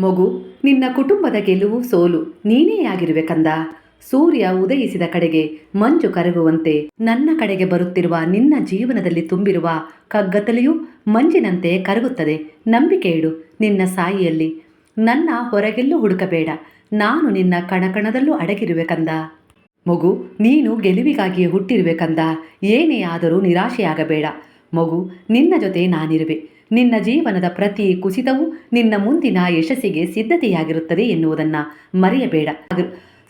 ಮಗು, ನಿನ್ನ ಕುಟುಂಬದ ಗೆಲುವು ಸೋಲು. ನೀನೇ ಆಗಿರುವೆ ಕಂದ? ಸೂರ್ಯ ಉದಯಿಸಿದ ಕಡೆಗೆ ಮಂಜು ಕರಗುವಂತೆ ನನ್ನ ಕಡೆಗೆ ಬರುತ್ತಿರುವ ನಿನ್ನ ಜೀವನದಲ್ಲಿ ತುಂಬಿರುವ ಕಗ್ಗತ್ತಲೆಯು ಮಂಜಿನಂತೆ ಕರಗುತ್ತದೆ. ನಂಬಿಕೆ ಇಡು, ನಿನ್ನ ಸಾಯಿಯಲ್ಲಿ. ನನ್ನ ಹೊರಗೆಲ್ಲೂ ಹುಡುಕಬೇಡ. ನಾನು ನಿನ್ನ ಕಣಕಣದಲ್ಲೂ ಅಡಗಿರುವೆ ಕಂದ. ಮಗು, ನೀನು ಗೆಲುವಿಗಾಗಿಯೇ ಹುಟ್ಟಿರುವೆ ಕಂದ. ಏನೇ ಆದರೂ ನಿರಾಶೆಯಾಗಬೇಡ. ಮಗು, ನಿನ್ನ ಜೊತೆ ನಾನಿರುವೆ. ನಿನ್ನ ಜೀವನದ ಪ್ರತಿ ಕುಸಿತವೂ ನಿನ್ನ ಮುಂದಿನ ಯಶಸ್ಸಿಗೆ ಸಿದ್ಧತೆಯಾಗಿರುತ್ತದೆ ಎನ್ನುವುದನ್ನು ಮರೆಯಬೇಡ.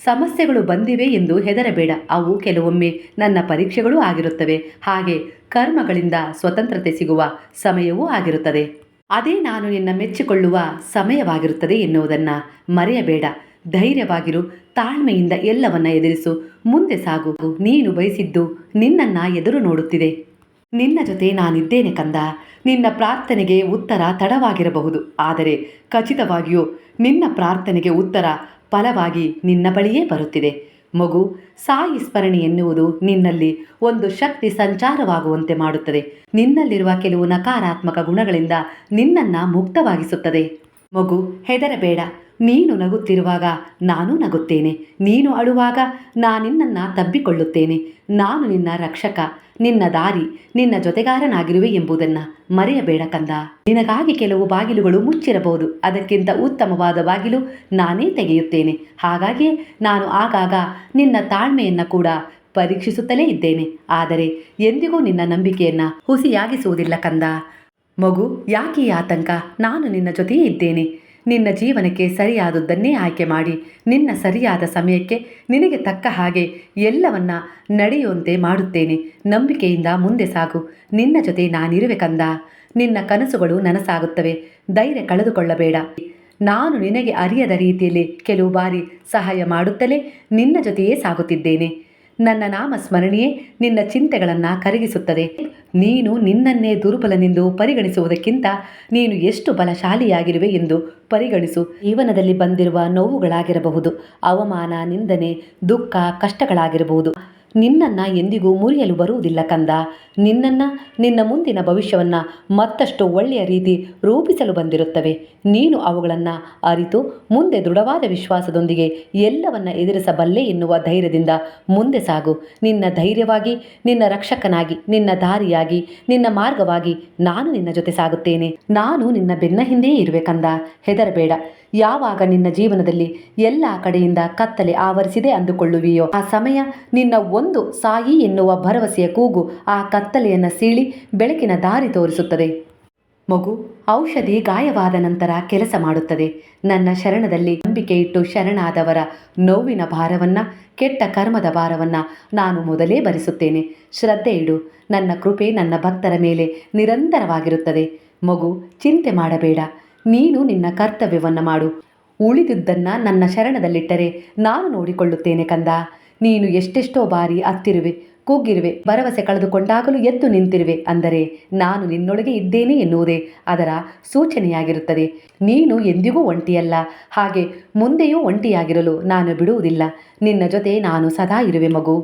ಸಮಸ್ಯೆಗಳು ಬಂದಿವೆ ಎಂದು ಹೆದರಬೇಡ. ಅವು ಕೆಲವೊಮ್ಮೆ ನನ್ನ ಪರೀಕ್ಷೆಗಳೂ ಆಗಿರುತ್ತವೆ. ಹಾಗೆ ಕರ್ಮಗಳಿಂದ ಸ್ವತಂತ್ರತೆ ಸಿಗುವ ಸಮಯವೂ ಆಗಿರುತ್ತದೆ. ಅದೇ ನಾನು ನಿನ್ನ ಮೆಚ್ಚಿಕೊಳ್ಳುವ ಸಮಯವಾಗಿರುತ್ತದೆ ಎನ್ನುವುದನ್ನು ಮರೆಯಬೇಡ. ಧೈರ್ಯವಾಗಿರು, ತಾಳ್ಮೆಯಿಂದ ಎಲ್ಲವನ್ನ ಎದುರಿಸು, ಮುಂದೆ ಸಾಗು. ನೀನು ಬಯಸಿದ್ದು ನಿನ್ನನ್ನ ಎದುರು ನೋಡುತ್ತಿದೆ. ನಿನ್ನ ಜೊತೆ ನಾನಿದ್ದೇನೆ ಕಂದ. ನಿನ್ನ ಪ್ರಾರ್ಥನೆಗೆ ಉತ್ತರ ತಡವಾಗಿರಬಹುದು. ಆದರೆ ಖಚಿತವಾಗಿಯೂ ನಿನ್ನ ಪ್ರಾರ್ಥನೆಗೆ ಉತ್ತರ ಫಲವಾಗಿ ನಿನ್ನ ಬಳಿಯೇ ಬರುತ್ತಿದೆ. ಮಗು, ಸಾಯಿ ಸ್ಮರಣೆ ಎನ್ನುವುದು ನಿನ್ನಲ್ಲಿ ಒಂದು ಶಕ್ತಿ ಸಂಚಾರವಾಗುವಂತೆ ಮಾಡುತ್ತದೆ. ನಿನ್ನಲ್ಲಿರುವ ಕೆಲವು ನಕಾರಾತ್ಮಕ ಗುಣಗಳಿಂದ ನಿನ್ನನ್ನು ಮುಕ್ತವಾಗಿಸುತ್ತದೆ. ಮಗು, ಹೆದರಬೇಡ. ನೀನು ನಗುತ್ತಿರುವಾಗ ನಾನು ನಗುತ್ತೇನೆ. ನೀನು ಅಳುವಾಗ ನಾನಿನ್ನನ್ನು ತಬ್ಬಿಕೊಳ್ಳುತ್ತೇನೆ. ನಾನು ನಿನ್ನ ರಕ್ಷಕ, ನಿನ್ನ ದಾರಿ, ನಿನ್ನ ಜೊತೆಗಾರನಾಗಿರುವೆ ಎಂಬುದನ್ನು ಮರೆಯಬೇಡ ಕಂದ. ನಿನಗಾಗಿ ಕೆಲವು ಬಾಗಿಲುಗಳು ಮುಚ್ಚಿರಬಹುದು. ಅದಕ್ಕಿಂತ ಉತ್ತಮವಾದ ಬಾಗಿಲು ನಾನೇ ತೆಗೆಯುತ್ತೇನೆ. ಹಾಗಾಗಿ ನಾನು ಆಗಾಗ ನಿನ್ನ ತಾಳ್ಮೆಯನ್ನು ಕೂಡ ಪರೀಕ್ಷಿಸುತ್ತಲೇ ಇದ್ದೇನೆ. ಆದರೆ ಎಂದಿಗೂ ನಿನ್ನ ನಂಬಿಕೆಯನ್ನು ಹುಸಿಯಾಗಿಸುವುದಿಲ್ಲ ಕಂದ. ಮಗು, ಯಾಕೆ ಆತಂಕ? ನಾನು ನಿನ್ನ ಜೊತೆಯೇ ಇದ್ದೇನೆ. ನಿನ್ನ ಜೀವನಕ್ಕೆ ಸರಿಯಾದದ್ದನ್ನೇ ಆಯ್ಕೆ ಮಾಡಿ, ನಿನ್ನ ಸರಿಯಾದ ಸಮಯಕ್ಕೆ ನಿನಗೆ ತಕ್ಕ ಹಾಗೆ ಎಲ್ಲವನ್ನ ನಡೆಯುವಂತೆ ಮಾಡುತ್ತೇನೆ. ನಂಬಿಕೆಯಿಂದ ಮುಂದೆ ಸಾಗು. ನಿನ್ನ ಜೊತೆ ನಾನಿರುವೆ ಕಂದ. ನಿನ್ನ ಕನಸುಗಳು ನನಸಾಗುತ್ತವೆ. ಧೈರ್ಯ ಕಳೆದುಕೊಳ್ಳಬೇಡ. ನಾನು ನಿನಗೆ ಅರಿಯದ ರೀತಿಯಲ್ಲಿ ಕೆಲವು ಬಾರಿ ಸಹಾಯ ಮಾಡುತ್ತಲೇ ನಿನ್ನ ಜೊತೆಯೇ ಸಾಗುತ್ತಿದ್ದೇನೆ. ನನ್ನ ನಾಮ ಸ್ಮರಣೆಯೇ ನಿನ್ನ ಚಿಂತೆಗಳನ್ನು ಕರಗಿಸುತ್ತದೆ. ನೀನು ನಿನ್ನನ್ನೇ ದುರ್ಬಲನೆಂದು ಪರಿಗಣಿಸುವುದಕ್ಕಿಂತ ನೀನು ಎಷ್ಟು ಬಲಶಾಲಿಯಾಗಿರುವೆ ಎಂದು ಪರಿಗಣಿಸು. ಜೀವನದಲ್ಲಿ ಬಂದಿರುವ ನೋವುಗಳಾಗಿರಬಹುದು, ಅವಮಾನ, ನಿಂದನೆ, ದುಃಖ, ಕಷ್ಟಗಳಾಗಿರಬಹುದು. ನಿನ್ನನ್ನು ಎಂದಿಗೂ ಮುರಿಯಲು ಬರುವುದಿಲ್ಲ ಕಂದ. ನಿನ್ನನ್ನು, ನಿನ್ನ ಮುಂದಿನ ಭವಿಷ್ಯವನ್ನು ಮತ್ತಷ್ಟು ಒಳ್ಳೆಯ ರೀತಿ ರೂಪಿಸಲು ಬಂದಿರುತ್ತವೆ. ನೀನು ಅವುಗಳನ್ನು ಅರಿತು ಮುಂದೆ ದೃಢವಾದ ವಿಶ್ವಾಸದೊಂದಿಗೆ ಎಲ್ಲವನ್ನ ಎದುರಿಸಬಲ್ಲೆ ಎನ್ನುವ ಧೈರ್ಯದಿಂದ ಮುಂದೆ ಸಾಗು. ನಿನ್ನ ಧೈರ್ಯವಾಗಿ, ನಿನ್ನ ರಕ್ಷಕನಾಗಿ, ನಿನ್ನ ದಾರಿಯಾಗಿ, ನಿನ್ನ ಮಾರ್ಗವಾಗಿ ನಾನು ನಿನ್ನ ಜೊತೆ ಸಾಗುತ್ತೇನೆ. ನಾನು ನಿನ್ನ ಬೆನ್ನ ಹಿಂದೆಯೇ ಇರುವೆ ಕಂದ. ಹೆದರಬೇಡ. ಯಾವಾಗ ನಿನ್ನ ಜೀವನದಲ್ಲಿ ಎಲ್ಲ ಕಡೆಯಿಂದ ಕತ್ತಲೆ ಆವರಿಸಿದೆ ಅಂದುಕೊಳ್ಳುವಿಯೋ? ಆ ಸಮಯ ನಿನ್ನ ಒಂದು ಸಾಯಿ ಎನ್ನುವ ಭರವಸೆಯ ಕೂಗು ಆ ಕತ್ತಲೆಯನ್ನು ಸೀಳಿ ಬೆಳಕಿನ ದಾರಿ ತೋರಿಸುತ್ತದೆ. ಮಗು, ಔಷಧಿ ಗಾಯವಾದ ನಂತರ ಕೆಲಸ ಮಾಡುತ್ತದೆ. ನನ್ನ ಶರಣದಲ್ಲಿ ನಂಬಿಕೆ ಇಟ್ಟು ಶರಣಾದವರ ನೋವಿನ ಭಾರವನ್ನ, ಕೆಟ್ಟ ಕರ್ಮದ ಭಾರವನ್ನ ನಾನು ಮೊದಲೇ ಭರಿಸುತ್ತೇನೆ. ಶ್ರದ್ಧೆ ಇಡು, ನನ್ನ ಕೃಪೆ ನನ್ನ ಭಕ್ತರ ಮೇಲೆ ನಿರಂತರವಾಗಿರುತ್ತದೆ. ಮಗು, ಚಿಂತೆ ಮಾಡಬೇಡ. ನೀನು ನಿನ್ನ ಕರ್ತವ್ಯವನ್ನು ಮಾಡು. ಉಳಿದುದನ್ನು ನನ್ನ ಶರಣದಲ್ಲಿಟ್ಟರೆ ನಾನು ನೋಡಿಕೊಳ್ಳುತ್ತೇನೆ ಕಂದ. ನೀನು ಎಷ್ಟೆಷ್ಟೋ ಬಾರಿ ಅತ್ತಿರುವೆ ಕೂಗಿರುವೆ, ಭರವಸೆ ಕಳೆದುಕೊಂಡಾಗಲೂ ಎದ್ದು ನಿಂತಿರುವೆ ಅಂದರೆ ನಾನು ನಿನ್ನೊಳಗೆ ಇದ್ದೇನೆ ಎನ್ನುವುದೇ ಅದರ ಸೂಚನೆಯಾಗಿರುತ್ತದೆ. ನೀನು ಎಂದಿಗೂ ಒಂಟಿಯಲ್ಲ, ಹಾಗೆ ಮುಂದೆಯೂ ಒಂಟಿಯಾಗಿರಲು ನಾನು ಬಿಡುವುದಿಲ್ಲ. ನಿನ್ನ ಜೊತೆ ನಾನು ಸದಾ ಇರುವೆ ಮಗು.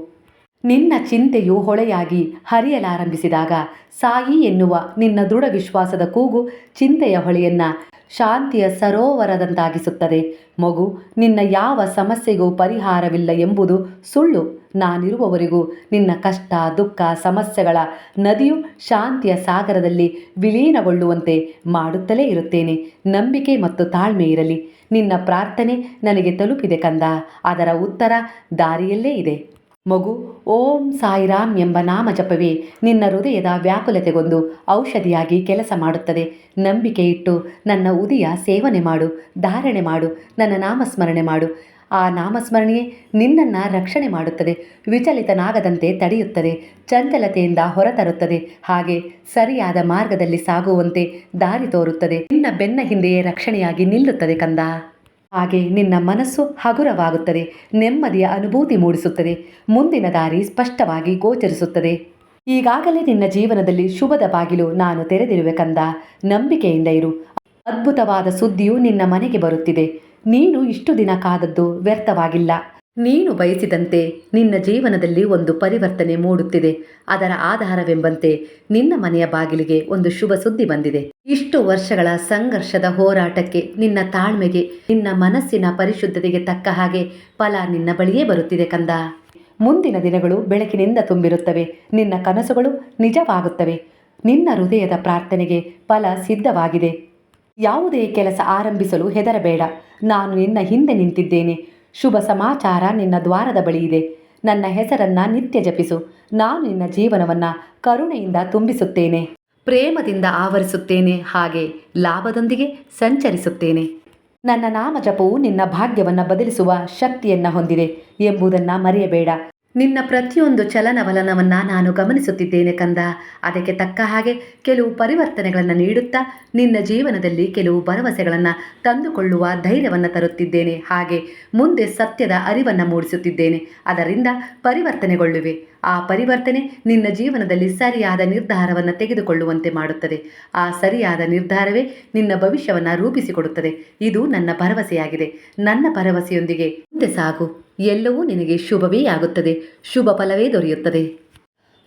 ನಿನ್ನ ಚಿಂತೆಯು ಹೊಳೆಯಾಗಿ ಹರಿಯಲಾರಂಭಿಸಿದಾಗ ಸಾಯಿ ಎನ್ನುವ ನಿನ್ನ ದೃಢ ವಿಶ್ವಾಸದ ಕೂಗು ಚಿಂತೆಯ ಹೊಳೆಯನ್ನ ಶಾಂತಿಯ ಸರೋವರದಂತಾಗಿಸುತ್ತದೆ. ಮಗು, ನಿನ್ನ ಯಾವ ಸಮಸ್ಯೆಗೂ ಪರಿಹಾರವಿಲ್ಲ ಎಂಬುದು ಸುಳ್ಳು. ನಾನಿರುವವರೆಗೂ ನಿನ್ನ ಕಷ್ಟ, ದುಃಖ, ಸಮಸ್ಯೆಗಳ ನದಿಯು ಶಾಂತಿಯ ಸಾಗರದಲ್ಲಿ ವಿಲೀನಗೊಳ್ಳುವಂತೆ ಮಾಡುತ್ತಲೇ ಇರುತ್ತೇನೆ. ನಂಬಿಕೆ ಮತ್ತು ತಾಳ್ಮೆ ಇರಲಿ. ನಿನ್ನ ಪ್ರಾರ್ಥನೆ ನನಗೆ ತಲುಪಿದೆ ಕಂದ. ಅದರ ಉತ್ತರ ದಾರಿಯಲ್ಲೇ ಇದೆ. ಮಗು, ಓಂ ಸಾಯಿರಾಮ್ ಎಂಬ ನಾಮ ಜಪವೇ. ನಿನ್ನ ಹೃದಯದ ವ್ಯಾಕುಲತೆಗೊಂದು ಔಷಧಿಯಾಗಿ ಕೆಲಸ ಮಾಡುತ್ತದೆ. ನಂಬಿಕೆ ಇಟ್ಟು ನನ್ನ ಉದಿಯ ಸೇವನೆ ಮಾಡು, ಧಾರಣೆ ಮಾಡು, ನನ್ನ ನಾಮಸ್ಮರಣೆ ಮಾಡು. ಆ ನಾಮಸ್ಮರಣೆಯೇ ನಿನ್ನನ್ನು ರಕ್ಷಣೆ ಮಾಡುತ್ತದೆ. ವಿಚಲಿತನಾಗದಂತೆ ತಡೆಯುತ್ತದೆ. ಚಂಚಲತೆಯಿಂದ ಹೊರತರುತ್ತದೆ. ಹಾಗೆ ಸರಿಯಾದ ಮಾರ್ಗದಲ್ಲಿ ಸಾಗುವಂತೆ ದಾರಿ ತೋರುತ್ತದೆ. ನಿನ್ನ ಬೆನ್ನ ಹಿಂದೆಯೇ ರಕ್ಷಣೆಯಾಗಿ ನಿಲ್ಲುತ್ತದೆ ಕಂದ. ಹಾಗೆ ನಿನ್ನ ಮನಸ್ಸು ಹಗುರವಾಗುತ್ತದೆ, ನೆಮ್ಮದಿಯ ಅನುಭೂತಿ ಮೂಡಿಸುತ್ತದೆ, ಮುಂದಿನ ದಾರಿ ಸ್ಪಷ್ಟವಾಗಿ ಗೋಚರಿಸುತ್ತದೆ. ಈಗಾಗಲೇ ನಿನ್ನ ಜೀವನದಲ್ಲಿ ಶುಭದ ಬಾಗಿಲು ನಾನು ತೆರೆದಿರುವೆ ಕಂದ, ನಂಬಿಕೆಯಿಂದ ಇರು. ಅದ್ಭುತವಾದ ಸುದ್ದಿಯು ನಿನ್ನ ಮನೆಗೆ ಬರುತ್ತಿದೆ. ನೀನು ಇಷ್ಟು ದಿನ ಕಾದದ್ದು ವ್ಯರ್ಥವಾಗಿಲ್ಲ. ನೀನು ಬಯಸಿದಂತೆ ನಿನ್ನ ಜೀವನದಲ್ಲಿ ಒಂದು ಪರಿವರ್ತನೆ ಮೂಡುತ್ತಿದೆ. ಅದರ ಆಧಾರವೆಂಬಂತೆ ನಿನ್ನ ಮನೆಯ ಬಾಗಿಲಿಗೆ ಒಂದು ಶುಭ ಸುದ್ದಿ ಬಂದಿದೆ. ಇಷ್ಟು ವರ್ಷಗಳ ಸಂಘರ್ಷದ ಹೋರಾಟಕ್ಕೆ ನಿನ್ನ ತಾಳ್ಮೆಗೆ, ನಿನ್ನ ಮನಸ್ಸಿನ ಪರಿಶುದ್ಧತೆಗೆ ತಕ್ಕ ಹಾಗೆ ಫಲ ನಿನ್ನ ಬಳಿಯೇ ಬರುತ್ತಿದೆ ಕಂದ. ಮುಂದಿನ ದಿನಗಳು ಬೆಳಕಿನಿಂದ ತುಂಬಿರುತ್ತವೆ. ನಿನ್ನ ಕನಸುಗಳು ನಿಜವಾಗುತ್ತವೆ. ನಿನ್ನ ಹೃದಯದ ಪ್ರಾರ್ಥನೆಗೆ ಫಲ ಸಿದ್ಧವಾಗಿದೆ. ಯಾವುದೇ ಕೆಲಸ ಆರಂಭಿಸಲು ಹೆದರಬೇಡ. ನಾನು ನಿನ್ನ ಹಿಂದೆ ನಿಂತಿದ್ದೇನೆ. ಶುಭ ಸಮಾಚಾರ ನಿನ್ನ ದ್ವಾರದ ಬಳಿ ಇದೆ. ನನ್ನ ಹೆಸರನ್ನ ನಿತ್ಯ ಜಪಿಸು. ನಾನು ನಿನ್ನ ಜೀವನವನ್ನ ಕರುಣೆಯಿಂದ ತುಂಬಿಸುತ್ತೇನೆ. ಪ್ರೇಮದಿಂದ ಆವರಿಸುತ್ತೇನೆ. ಹಾಗೆ ಲಾಭದೊಂದಿಗೆ ಸಂಚರಿಸುತ್ತೇನೆ. ನನ್ನ ನಾಮ ಜಪವು ನಿನ್ನ ಭಾಗ್ಯವನ್ನು ಬದಲಿಸುವ ಶಕ್ತಿಯನ್ನು ಹೊಂದಿದೆ ಎಂಬುದನ್ನು ಮರೆಯಬೇಡ. ನಿನ್ನ ಪ್ರತಿಯೊಂದು ಚಲನವಲನವನ್ನು ನಾನು ಗಮನಿಸುತ್ತಿದ್ದೇನೆ ಕಂದ. ಅದಕ್ಕೆ ತಕ್ಕ ಹಾಗೆ ಕೆಲವು ಪರಿವರ್ತನೆಗಳನ್ನು ನೀಡುತ್ತಾ ನಿನ್ನ ಜೀವನದಲ್ಲಿ ಕೆಲವು ಭರವಸೆಗಳನ್ನು ತಂದುಕೊಳ್ಳುವ ಧೈರ್ಯವನ್ನು ತರುತ್ತಿದ್ದೇನೆ. ಹಾಗೆ ಮುಂದೆ ಸತ್ಯದ ಅರಿವನ್ನು ಮೂಡಿಸುತ್ತಿದ್ದೇನೆ. ಅದರಿಂದ ಪರಿವರ್ತನೆಗೊಳ್ಳುವೆ. ಆ ಪರಿವರ್ತನೆ ನಿನ್ನ ಜೀವನದಲ್ಲಿ ಸರಿಯಾದ ನಿರ್ಧಾರವನ್ನು ತೆಗೆದುಕೊಳ್ಳುವಂತೆ ಮಾಡುತ್ತದೆ. ಆ ಸರಿಯಾದ ನಿರ್ಧಾರವೇ ನಿನ್ನ ಭವಿಷ್ಯವನ್ನು ರೂಪಿಸಿಕೊಡುತ್ತದೆ. ಇದು ನನ್ನ ಭರವಸೆಯಾಗಿದೆ. ನನ್ನ ಭರವಸೆಯೊಂದಿಗೆ ಮುಂದೆ ಸಾಗು. ಎಲ್ಲವೂ ನಿನಗೆ ಶುಭವೇ ಆಗುತ್ತದೆ. ಶುಭ ಫಲವೇ ದೊರೆಯುತ್ತದೆ.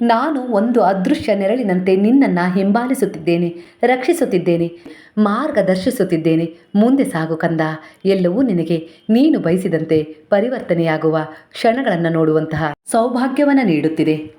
ನಾನು ಒಂದು ಅದೃಶ್ಯ ನೆರಳಿನಂತೆ ನಿನ್ನನ್ನು ಹಿಂಬಾಲಿಸುತ್ತಿದ್ದೇನೆ, ರಕ್ಷಿಸುತ್ತಿದ್ದೇನೆ, ಮಾರ್ಗದರ್ಶಿಸುತ್ತಿದ್ದೇನೆ. ಮುಂದೆ ಸಾಗು ಕಂದ. ಎಲ್ಲವೂ ನಿನಗೆ, ನೀನು ಬಯಸಿದಂತೆ ಪರಿವರ್ತನೆಯಾಗುವ ಕ್ಷಣಗಳನ್ನು ನೋಡುವಂತಹ ಸೌಭಾಗ್ಯವನ್ನು ನೀಡುತ್ತಿದೆ.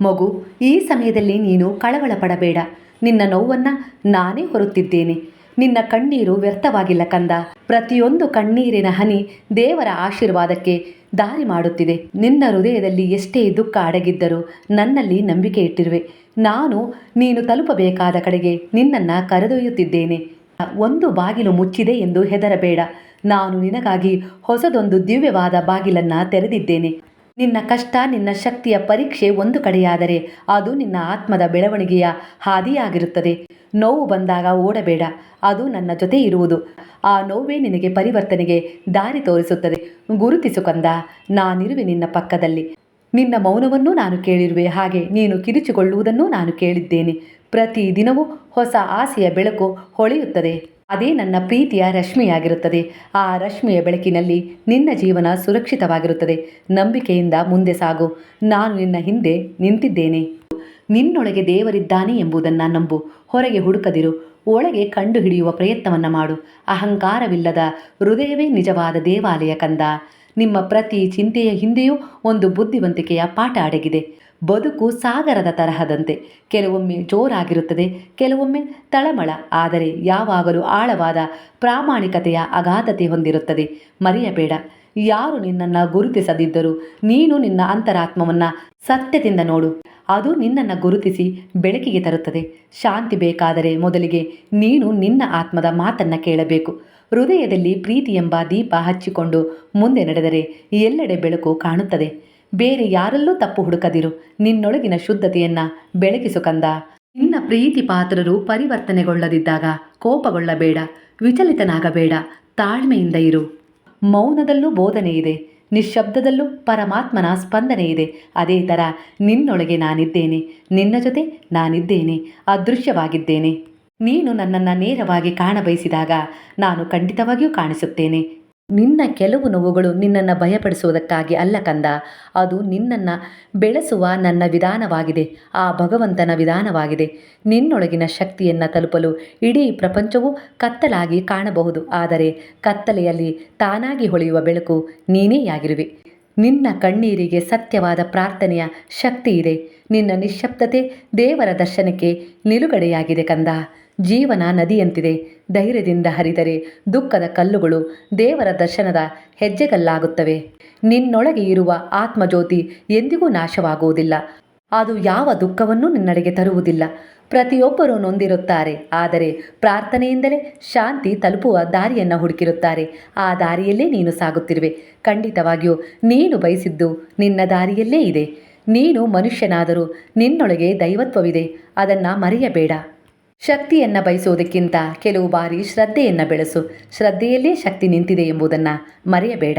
ಮಗು, ಈ ಸಮಯದಲ್ಲಿ ನೀನು ಕಳವಳ ಪಡಬೇಡ ನಿನ್ನ ನೋವನ್ನು ನಾನೇ ಹೊರುತ್ತಿದ್ದೇನೆ. ನಿನ್ನ ಕಣ್ಣೀರು ವ್ಯರ್ಥವಾಗಿಲ್ಲ ಕಂದ. ಪ್ರತಿಯೊಂದು ಕಣ್ಣೀರಿನ ಹನಿ ದೇವರ ಆಶೀರ್ವಾದಕ್ಕೆ ದಾರಿ ಮಾಡುತ್ತಿದೆ. ನಿನ್ನ ಹೃದಯದಲ್ಲಿ ಎಷ್ಟೇ ದುಃಖ ಅಡಗಿದ್ದರೂ ನನ್ನಲ್ಲಿ ನಂಬಿಕೆ ಇಟ್ಟಿರುವೆ. ನಾನು, ನೀನು ತಲುಪಬೇಕಾದ ಕಡೆಗೆ ನಿನ್ನನ್ನು ಕರೆದೊಯ್ಯುತ್ತಿದ್ದೇನೆ. ಒಂದು ಬಾಗಿಲು ಮುಚ್ಚಿದೆ ಎಂದು ಹೆದರಬೇಡ. ನಾನು ನಿನಗಾಗಿ ಹೊಸದೊಂದು ದಿವ್ಯವಾದ ಬಾಗಿಲನ್ನು ತೆರೆದಿದ್ದೇನೆ. ನಿನ್ನ ಕಷ್ಟ, ನಿನ್ನ ಶಕ್ತಿಯ ಪರೀಕ್ಷೆ ಒಂದು ಕಡೆಯಾದರೆ ಅದು ನಿನ್ನ ಆತ್ಮದ ಬೆಳವಣಿಗೆಯ ಹಾದಿಯಾಗಿರುತ್ತದೆ. ನೋವು ಬಂದಾಗ ಓಡಬೇಡ, ಅದು ನನ್ನ ಜೊತೆ ಇರುವುದು. ಆ ನೋವೇ ನಿನಗೆ ಪರಿವರ್ತನೆಗೆ ದಾರಿ ತೋರಿಸುತ್ತದೆ. ಗುರುತಿಸು ಕಂದ ನಾನಿರುವೆ ನಿನ್ನ ಪಕ್ಕದಲ್ಲಿ. ನಿನ್ನ ಮೌನವನ್ನೂ ನಾನು ಕೇಳಿರುವೆ, ಹಾಗೆ ನೀನು ಕಿರಿಚಿಕೊಳ್ಳುವುದನ್ನೂ ನಾನು ಕೇಳಿದ್ದೇನೆ. ಪ್ರತಿ ದಿನವೂ ಹೊಸ ಆಸೆಯ ಬೆಳಕು ಹೊಳೆಯುತ್ತದೆ. ಅದೇ ನನ್ನ ಪ್ರೀತಿಯ ರಶ್ಮಿಯಾಗಿರುತ್ತದೆ. ಆ ರಶ್ಮಿಯ ಬೆಳಕಿನಲ್ಲಿ ನಿನ್ನ ಜೀವನ ಸುರಕ್ಷಿತವಾಗಿರುತ್ತದೆ. ನಂಬಿಕೆಯಿಂದ ಮುಂದೆ ಸಾಗು. ನಾನು ನಿನ್ನ ಹಿಂದೆ ನಿಂತಿದ್ದೇನೆ. ನಿನ್ನೊಳಗೆ ದೇವರಿದ್ದಾನೆ ಎಂಬುದನ್ನು ನಂಬು. ಹೊರಗೆ ಹುಡುಕದಿರು. ಒಳಗೆ ಕಂಡುಹಿಡಿಯುವ ಪ್ರಯತ್ನವನ್ನು ಮಾಡು. ಅಹಂಕಾರವಿಲ್ಲದ ಹೃದಯವೇ ನಿಜವಾದ ದೇವಾಲಯ ಕಂದ. ನಿಮ್ಮ ಪ್ರತಿ ಚಿಂತೆಯ ಹಿಂದೆಯೂ ಒಂದು ಬುದ್ಧಿವಂತಿಕೆಯ ಪಾಠ ಅಡಗಿದೆ. ಬದುಕು ಸಾಗರದ ತರಹದಂತೆ. ಕೆಲವೊಮ್ಮೆ ಜೋರಾಗಿರುತ್ತದೆ, ಕೆಲವೊಮ್ಮೆ ತಳಮಳ. ಆದರೆ ಯಾವಾಗಲೂ ಆಳವಾದ ಪ್ರಾಮಾಣಿಕತೆಯ ಅಗಾಧತೆ ಹೊಂದಿರುತ್ತದೆ. ಮರೆಯಬೇಡ. ಯಾರು ನಿನ್ನನ್ನು ಗುರುತಿಸದಿದ್ದರೂ ನೀನು ನಿನ್ನ ಅಂತರಾತ್ಮವನ್ನು ಸತ್ಯದಿಂದ ನೋಡು. ಅದು ನಿನ್ನನ್ನು ಗುರುತಿಸಿ ಬೆಳಕಿಗೆ ತರುತ್ತದೆ. ಶಾಂತಿ ಬೇಕಾದರೆ ಮೊದಲಿಗೆ ನೀನು ನಿನ್ನ ಆತ್ಮದ ಮಾತನ್ನು ಕೇಳಬೇಕು. ಹೃದಯದಲ್ಲಿ ಪ್ರೀತಿ ಎಂಬ ದೀಪ ಹಚ್ಚಿಕೊಂಡು ಮುಂದೆ ನಡೆದರೆ ಎಲ್ಲೆಡೆ ಬೆಳಕು ಕಾಣುತ್ತದೆ. ಬೇರೆ ಯಾರಲ್ಲೂ ತಪ್ಪು ಹುಡುಕದಿರು. ನಿನ್ನೊಳಗಿನ ಶುದ್ಧತೆಯನ್ನ ಬೆಳಗಿಸು ಕಂದ. ನಿನ್ನ ಪ್ರೀತಿ ಪಾತ್ರರು ಪರಿವರ್ತನೆಗೊಳ್ಳದಿದ್ದಾಗ ಕೋಪಗೊಳ್ಳಬೇಡ, ವಿಚಲಿತನಾಗಬೇಡ, ತಾಳ್ಮೆಯಿಂದ ಇರು. ಮೌನದಲ್ಲೂ ಬೋಧನೆ ಇದೆ, ನಿಶ್ಶಬ್ದದಲ್ಲೂ ಪರಮಾತ್ಮನ ಸ್ಪಂದನೆ ಇದೆ. ಅದೇ ಥರ ನಿನ್ನೊಳಗೆ ನಾನಿದ್ದೇನೆ, ನಿನ್ನ ಜೊತೆ ನಾನಿದ್ದೇನೆ, ಅದೃಶ್ಯವಾಗಿದ್ದೇನೆ. ನೀನು ನನ್ನನ್ನು ನೇರವಾಗಿ ಕಾಣಬಯಸಿದಾಗ ನಾನು ಖಂಡಿತವಾಗಿಯೂ ಕಾಣಿಸುತ್ತೇನೆ ನಿನ್ನ ಕೆಲವು ನೋವುಗಳು ನಿನ್ನನ್ನು ಭಯಪಡಿಸುವುದಕ್ಕಾಗಿ ಅಲ್ಲ ಕಂದ. ಅದು ನಿನ್ನನ್ನು ಬೆಳೆಸುವ ನನ್ನ ವಿಧಾನವಾಗಿದೆ. ಆ ಭಗವಂತನ ವಿಧಾನವಾಗಿದೆ. ನಿನ್ನೊಳಗಿನ ಶಕ್ತಿಯನ್ನು ತಲುಪಲು ಇಡೀ ಪ್ರಪಂಚವು ಕತ್ತಲಾಗಿ ಕಾಣಬಹುದು. ಆದರೆ ಕತ್ತಲೆಯಲ್ಲಿ ತಾನಾಗಿ ಹೊಳೆಯುವ ಬೆಳಕು ನೀನೇ ಆಗಿರುವೆ ನಿನ್ನ ಕಣ್ಣೀರಿಗೆ ಸತ್ಯವಾದ ಪ್ರಾರ್ಥನೆಯ ಶಕ್ತಿ ಇದೆ ನಿನ್ನ ನಿಶ್ಶಬ್ದತೆ ದೇವರ ದರ್ಶನಕ್ಕೆ ನಿಲುಗಡೆಯಾಗಿದೆ ಕಂದ. ಜೀವನ ನದಿಯಂತಿದೆ. ಧೈರ್ಯದಿಂದ ಹರಿದರೆ ದುಃಖದ ಕಲ್ಲುಗಳು ದೇವರ ದರ್ಶನದ ಹೆಜ್ಜೆಗಲ್ಲಾಗುತ್ತವೆ. ನಿನ್ನೊಳಗೆ ಇರುವ ಆತ್ಮಜ್ಯೋತಿ ಎಂದಿಗೂ ನಾಶವಾಗುವುದಿಲ್ಲ. ಅದು ಯಾವ ದುಃಖವನ್ನೂ ನಿನ್ನಡೆಗೆ ತರುವುದಿಲ್ಲ. ಪ್ರತಿಯೊಬ್ಬರೂ ನೊಂದಿರುತ್ತಾರೆ. ಆದರೆ ಪ್ರಾರ್ಥನೆಯಿಂದಲೇ ಶಾಂತಿ ತಲುಪುವ ದಾರಿಯನ್ನು ಹುಡುಕಿರುತ್ತಾರೆ. ಆ ದಾರಿಯಲ್ಲೇ ನೀನು ಸಾಗುತ್ತಿರುವೆ. ಖಂಡಿತವಾಗಿಯೂ ನೀನು ಬಯಸಿದ್ದು ನಿನ್ನ ದಾರಿಯಲ್ಲೇ ಇದೆ. ನೀನು ಮನುಷ್ಯನಾದರೂ ನಿನ್ನೊಳಗೆ ದೈವತ್ವವಿದೆ. ಅದನ್ನು ಮರೆಯಬೇಡ. ಶಕ್ತಿಯನ್ನು ಬಯಸುವುದಕ್ಕಿಂತ ಕೆಲವು ಬಾರಿ ಶ್ರದ್ಧೆಯನ್ನು ಬೆಳೆಸು. ಶ್ರದ್ಧೆಯಲ್ಲೇ ಶಕ್ತಿ ನಿಂತಿದೆ ಎಂಬುದನ್ನು ಮರೆಯಬೇಡ.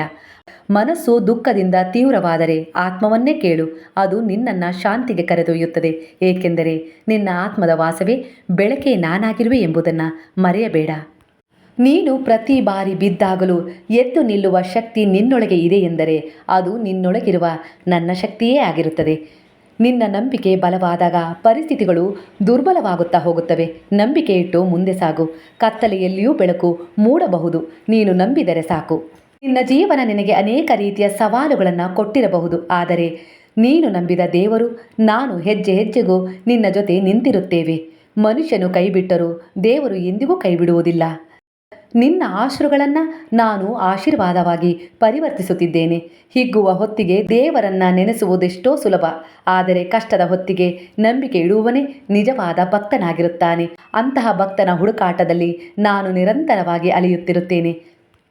ಮನಸ್ಸು ದುಃಖದಿಂದ ತೀವ್ರವಾದರೆ ಆತ್ಮವನ್ನೇ ಕೇಳು. ಅದು ನಿನ್ನನ್ನು ಶಾಂತಿಗೆ ಕರೆದೊಯ್ಯುತ್ತದೆ. ಏಕೆಂದರೆ ನಿನ್ನ ಆತ್ಮದ ವಾಸವೇ ಬೆಳಕೆ ನಾನಾಗಿರುವೆ ಎಂಬುದನ್ನು ಮರೆಯಬೇಡ. ನೀನು ಪ್ರತಿ ಬಾರಿ ಬಿದ್ದಾಗಲೂ ಎದ್ದು ನಿಲ್ಲುವ ಶಕ್ತಿ ನಿನ್ನೊಳಗೆ ಇದೆ ಎಂದರೆ ಅದು ನಿನ್ನೊಳಗಿರುವ ನನ್ನ ಶಕ್ತಿಯೇ ಆಗಿರುತ್ತದೆ. ನಿನ್ನ ನಂಬಿಕೆ ಬಲವಾದಾಗ ಪರಿಸ್ಥಿತಿಗಳು ದುರ್ಬಲವಾಗುತ್ತಾ ಹೋಗುತ್ತವೆ. ನಂಬಿಕೆ ಇಟ್ಟು ಮುಂದೆ ಸಾಗು. ಕತ್ತಲೆಯಲ್ಲಿಯೂ ಬೆಳಕು ಮೂಡಬಹುದು. ನೀನು ನಂಬಿದರೆ ಸಾಕು. ನಿನ್ನ ಜೀವನ ನಿನಗೆ ಅನೇಕ ರೀತಿಯ ಸವಾಲುಗಳನ್ನು ಕೊಟ್ಟಿರಬಹುದು. ಆದರೆ ನೀನು ನಂಬಿದ ದೇವರು, ನಾನು ಹೆಜ್ಜೆ ಹೆಜ್ಜೆಗೂ ನಿನ್ನ ಜೊತೆ ನಿಂತಿರುತ್ತೇವೆ. ಮನುಷ್ಯನು ಕೈಬಿಟ್ಟರೂ ದೇವರು ಎಂದಿಗೂ ಕೈಬಿಡುವುದಿಲ್ಲ. ನಿನ್ನ ಆಶ್ರುಗಳನ್ನು ನಾನು ಆಶೀರ್ವಾದವಾಗಿ ಪರಿವರ್ತಿಸುತ್ತಿದ್ದೇನೆ. ಹಿಗ್ಗುವ ಹೊತ್ತಿಗೆ ದೇವರನ್ನ ನೆನೆಸುವುದೆಷ್ಟೋ ಸುಲಭ. ಆದರೆ ಕಷ್ಟದ ಹೊತ್ತಿಗೆ ನಂಬಿಕೆ ಇಡುವವನೇ ನಿಜವಾದ ಭಕ್ತನಾಗಿರುತ್ತಾನೆ. ಅಂತಹ ಭಕ್ತನ ಹುಡುಕಾಟದಲ್ಲಿ ನಾನು ನಿರಂತರವಾಗಿ ಅಲಿಯುತ್ತಿರುತ್ತೇನೆ.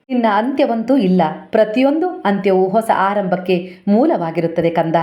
ನಿನ್ನ ಅಂತ್ಯವಂತೂ ಇಲ್ಲ. ಪ್ರತಿಯೊಂದು ಅಂತ್ಯವು ಹೊಸ ಆರಂಭಕ್ಕೆ ಮೂಲವಾಗಿರುತ್ತದೆ ಕಂದ.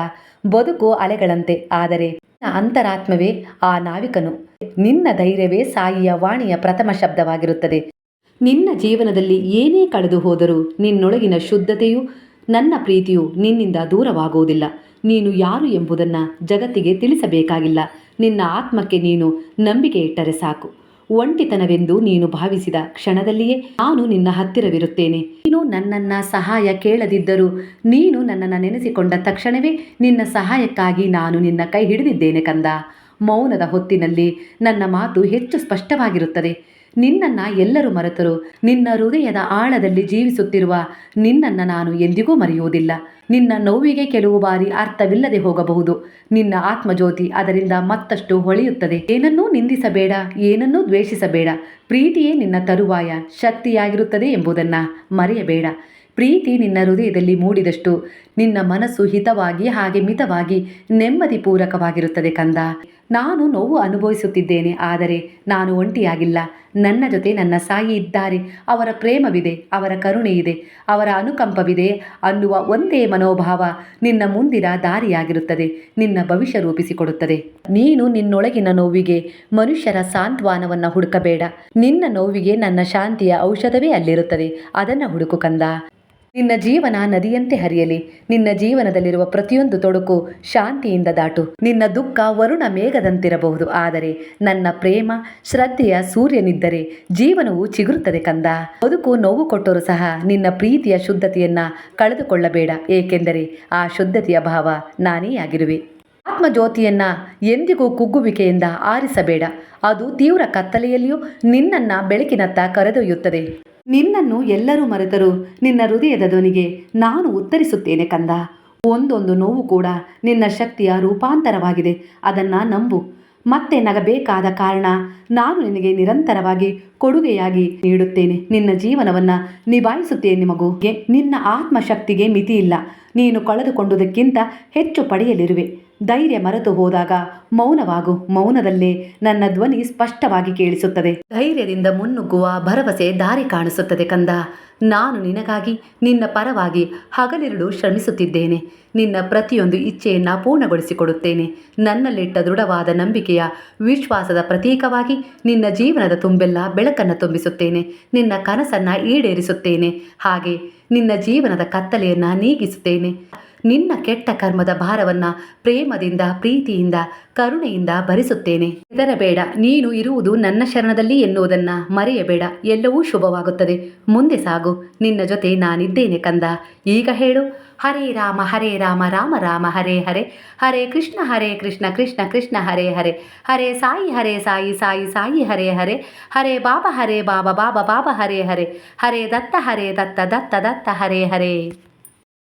ಬದುಕು ಅಲೆಗಳಂತೆ. ಆದರೆ ಅಂತರಾತ್ಮವೇ ಆ ನಾವಿಕನು. ನಿನ್ನ ಧೈರ್ಯವೇ ಸಾಯಿಯ ವಾಣಿಯ ಪ್ರಥಮ ಶಬ್ದವಾಗಿರುತ್ತದೆ. ನಿನ್ನ ಜೀವನದಲ್ಲಿ ಏನೇ ಕಳೆದು ಹೋದರೂ ನಿನ್ನೊಳಗಿನ ಶುದ್ಧತೆಯು, ನನ್ನ ಪ್ರೀತಿಯು ನಿನ್ನಿಂದ ದೂರವಾಗುವುದಿಲ್ಲ. ನೀನು ಯಾರು ಎಂಬುದನ್ನು ಜಗತ್ತಿಗೆ ತಿಳಿಸಬೇಕಾಗಿಲ್ಲ. ನಿನ್ನ ಆತ್ಮಕ್ಕೆ ನೀನು ನಂಬಿಕೆ ಇಟ್ಟರೆ ಸಾಕು. ಒಂಟಿತನವೆಂದು ನೀನು ಭಾವಿಸಿದ ಕ್ಷಣದಲ್ಲಿಯೇ ನಾನು ನಿನ್ನ ಹತ್ತಿರವಿರುತ್ತೇನೆ. ನೀನು ನನ್ನನ್ನ ಸಹಾಯ ಕೇಳದಿದ್ದರೂ ನೀನು ನನ್ನನ್ನು ನೆನೆಸಿಕೊಂಡ ತಕ್ಷಣವೇ ನಿನ್ನ ಸಹಾಯಕ್ಕಾಗಿ ನಾನು ನಿನ್ನ ಕೈ ಹಿಡಿದಿದ್ದೇನೆ ಕಂದ. ಮೌನದ ಹೊತ್ತಿನಲ್ಲಿ ನನ್ನ ಮಾತು ಹೆಚ್ಚು ಸ್ಪಷ್ಟವಾಗಿರುತ್ತದೆ. ನಿನ್ನನ್ನ ಎಲ್ಲರೂ ಮರೆತರು. ನಿನ್ನ ಹೃದಯದ ಆಳದಲ್ಲಿ ಜೀವಿಸುತ್ತಿರುವ ನಿನ್ನನ್ನ ನಾನು ಎಂದಿಗೂ ಮರೆಯುವುದಿಲ್ಲ. ನಿನ್ನ ನೋವಿಗೆ ಕೆಲವು ಬಾರಿ ಅರ್ಥವಿಲ್ಲದೆ ಹೋಗಬಹುದು. ನಿನ್ನ ಆತ್ಮಜ್ಯೋತಿ ಅದರಿಂದ ಮತ್ತಷ್ಟು ಹೊಳೆಯುತ್ತದೆ. ಏನನ್ನೂ ನಿಂದಿಸಬೇಡ, ಏನನ್ನೂ ದ್ವೇಷಿಸಬೇಡ. ಪ್ರೀತಿಯೇ ನಿನ್ನ ತರುವಾಯ ಶಕ್ತಿಯಾಗಿರುತ್ತದೆ ಎಂಬುದನ್ನು ಮರೆಯಬೇಡ. ಪ್ರೀತಿ ನಿನ್ನ ಹೃದಯದಲ್ಲಿ ಮೂಡಿದಷ್ಟು ನಿನ್ನ ಮನಸ್ಸು ಹಿತವಾಗಿ ಹಾಗೆ ಮಿತವಾಗಿ ನೆಮ್ಮದಿ ಪೂರಕವಾಗಿರುತ್ತದೆ ಕಂದ. ನಾನು ನೋವು ಅನುಭವಿಸುತ್ತಿದ್ದೇನೆ, ಆದರೆ ನಾನು ಒಂಟಿಯಾಗಿಲ್ಲ. ನನ್ನ ಜೊತೆ ನನ್ನ ಸಾಯಿ ಇದ್ದಾರೆ. ಅವರ ಪ್ರೇಮವಿದೆ, ಅವರ ಕರುಣೆ ಇದೆ ಅವರ ಅನುಕಂಪವಿದೆ ಅನ್ನುವ ಒಂದೇ ಮನೋಭಾವ ನಿನ್ನ ಮುಂದಿನ ದಾರಿಯಾಗಿರುತ್ತದೆ, ನಿನ್ನ ಭವಿಷ್ಯ ರೂಪಿಸಿಕೊಡುತ್ತದೆ. ನೀನು ನಿನ್ನೊಳಗಿನ ನೋವಿಗೆ ಮನುಷ್ಯರ ಸಾಂತ್ವಾನವನ್ನು ಹುಡುಕಬೇಡ. ನಿನ್ನ ನೋವಿಗೆ ನನ್ನ ಶಾಂತಿಯ ಔಷಧವೇ ಅಲ್ಲಿರುತ್ತದೆ. ಅದನ್ನು ಹುಡುಕು ಕಂದ. ನಿನ್ನ ಜೀವನ ನದಿಯಂತೆ ಹರಿಯಲಿ. ನಿನ್ನ ಜೀವನದಲ್ಲಿರುವ ಪ್ರತಿಯೊಂದು ತೊಡಕು ಶಾಂತಿಯಿಂದ ದಾಟು. ನಿನ್ನ ದುಃಖ ವರುಣ ಮೇಘದಂತಿರಬಹುದು. ಆದರೆ ನನ್ನ ಪ್ರೇಮ, ಶ್ರದ್ಧೆಯ ಸೂರ್ಯನಿದ್ದರೆ ಜೀವನವು ಚಿಗುರುತ್ತದೆ ಕಂದ. ಬದುಕು ನೋವು ಕೊಟ್ಟರೂ ಸಹ ನಿನ್ನ ಪ್ರೀತಿಯ ಶುದ್ಧತೆಯನ್ನ ಕಳೆದುಕೊಳ್ಳಬೇಡ. ಏಕೆಂದರೆ ಆ ಶುದ್ಧತೆಯ ಭಾವ ನಾನೇ ಆಗಿರುವೆ. ಆತ್ಮಜ್ಯೋತಿಯನ್ನ ಎಂದಿಗೂ ಕುಗ್ಗುವಿಕೆಯಿಂದ ಆರಿಸಬೇಡ. ಅದು ತೀವ್ರ ಕತ್ತಲೆಯಲ್ಲಿಯೂ ನಿನ್ನನ್ನ ಬೆಳಕಿನತ್ತ ಕರೆದೊಯ್ಯುತ್ತದೆ. ನಿನ್ನನ್ನು ಎಲ್ಲರೂ ಮರೆತರು. ನಿನ್ನ ಹೃದಯದ ಧ್ವನಿಗೆ ನಾನು ಉತ್ತರಿಸುತ್ತೇನೆ ಕಂದ. ಒಂದೊಂದು ನೋವು ಕೂಡ ನಿನ್ನ ಶಕ್ತಿಯ ರೂಪಾಂತರವಾಗಿದೆ. ಅದನ್ನು ನಂಬು. ಮತ್ತೆ ನಗಬೇಕಾದ ಕಾರಣ ನಾನು ನಿನಗೆ ನಿರಂತರವಾಗಿ ಕೊಡುಗೆಯಾಗಿ ನೀಡುತ್ತೇನೆ. ನಿನ್ನ ಜೀವನವನ್ನು ನಿಭಾಯಿಸುತ್ತೇನೆ ಮಗುಗೆ ನಿನ್ನ ಆತ್ಮಶಕ್ತಿಗೆ ಮಿತಿಯಿಲ್ಲ. ನೀನು ಕಳೆದುಕೊಂಡುದಕ್ಕಿಂತ ಹೆಚ್ಚು ಪಡೆಯಲಿರುವೆ. ಧೈರ್ಯ ಮರೆತು ಹೋದಾಗ ಮೌನವಾಗು, ಮೌನದಲ್ಲೇ ನನ್ನ ಧ್ವನಿ ಸ್ಪಷ್ಟವಾಗಿ ಕೇಳಿಸುತ್ತದೆ. ಧೈರ್ಯದಿಂದ ಮುನ್ನುಗ್ಗುವ ಭರವಸೆ ದಾರಿ ಕಾಣಿಸುತ್ತದೆ ಕಂದ. ನಾನು ನಿನಗಾಗಿ, ನಿನ್ನ ಪರವಾಗಿ ಹಗಲಿರುಳು ಶ್ರಮಿಸುತ್ತಿದ್ದೇನೆ. ನಿನ್ನ ಪ್ರತಿಯೊಂದು ಇಚ್ಛೆಯನ್ನು ಪೂರ್ಣಗೊಳಿಸಿಕೊಡುತ್ತೇನೆ. ನನ್ನಲ್ಲಿಟ್ಟ ದೃಢವಾದ ನಂಬಿಕೆಯ ವಿಶ್ವಾಸದ ಪ್ರತೀಕವಾಗಿ ನಿನ್ನ ಜೀವನದ ತುಂಬೆಲ್ಲ ಬೆಳಕನ್ನು ತುಂಬಿಸುತ್ತೇನೆ. ನಿನ್ನ ಕನಸನ್ನು ಈಡೇರಿಸುತ್ತೇನೆ. ಹಾಗೆ ನಿನ್ನ ಜೀವನದ ಕತ್ತಲೆಯನ್ನು ನೀಗಿಸುತ್ತೇನೆ. ನಿನ್ನ ಕೆಟ್ಟ ಕರ್ಮದ ಭಾರವನ್ನ ಪ್ರೇಮದಿಂದ, ಪ್ರೀತಿಯಿಂದ, ಕರುಣೆಯಿಂದ ಭರಿಸುತ್ತೇನೆ. ಬೇಡ ನೀನು ಇರುವುದು ನನ್ನ ಶರಣದಲ್ಲಿ ಎನ್ನುವುದನ್ನ ಮರೆಯಬೇಡ, ಎಲ್ಲವೂ ಶುಭವಾಗುತ್ತದೆ. ಮುಂದೆ ಸಾಗು, ನಿನ್ನ ಜೊತೆ ನಾನಿದ್ದೇನೆ ಕಂದ. ಈಗ ಹೇಳು, ಹರೇ ರಾಮ ಹರೇ ರಾಮ ರಾಮ ರಾಮ, ಹರೇ ಹರೇ. ಹರೇ ಕೃಷ್ಣ ಹರೇ ಕೃಷ್ಣ ಕೃಷ್ಣ ಕೃಷ್ಣ, ಹರೇ ಹರೇ. ಹರೇ ಸಾಯಿ ಹರೇ ಸಾಯಿ ಸಾಯಿ ಸಾಯಿ, ಹರೇ ಹರೇ. ಹರೇ ಬಾಬಾ ಹರೇ ಬಾಬಾ ಬಾಬಾ ಬಾಬಾ, ಹರೇ ಹರೇ. ಹರೇ ದತ್ತ ಹರೇ ದತ್ತ ದತ್ತ ದತ್ತ, ಹರೇ ಹರೇ.